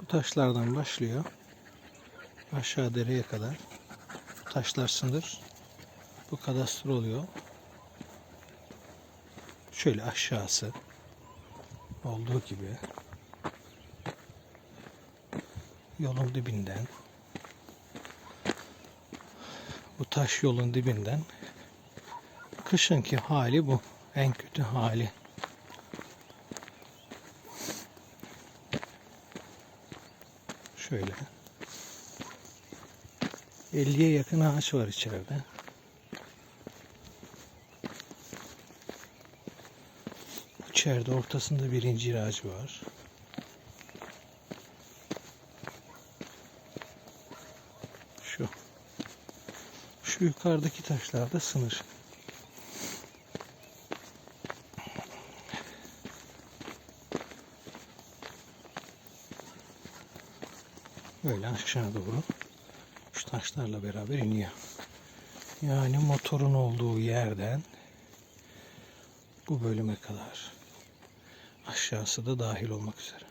Bu taşlardan başlıyor. Aşağı dereye kadar. Taşlar sınır. Bu kadastro oluyor. Şöyle aşağısı olduğu gibi yolun dibinden bu taş yolun dibinden kışınki hali bu. En kötü hali. Şöyle. 50'ye yakın ağaç var içeride. İçeride ortasında bir incir ağacı var. Şu. Şu yukarıdaki taşlar da sınır. Böyle aşağı doğru şu taşlarla beraber iniyor. Yani motorun olduğu yerden bu bölüme kadar. Aşağısı da dahil olmak üzere.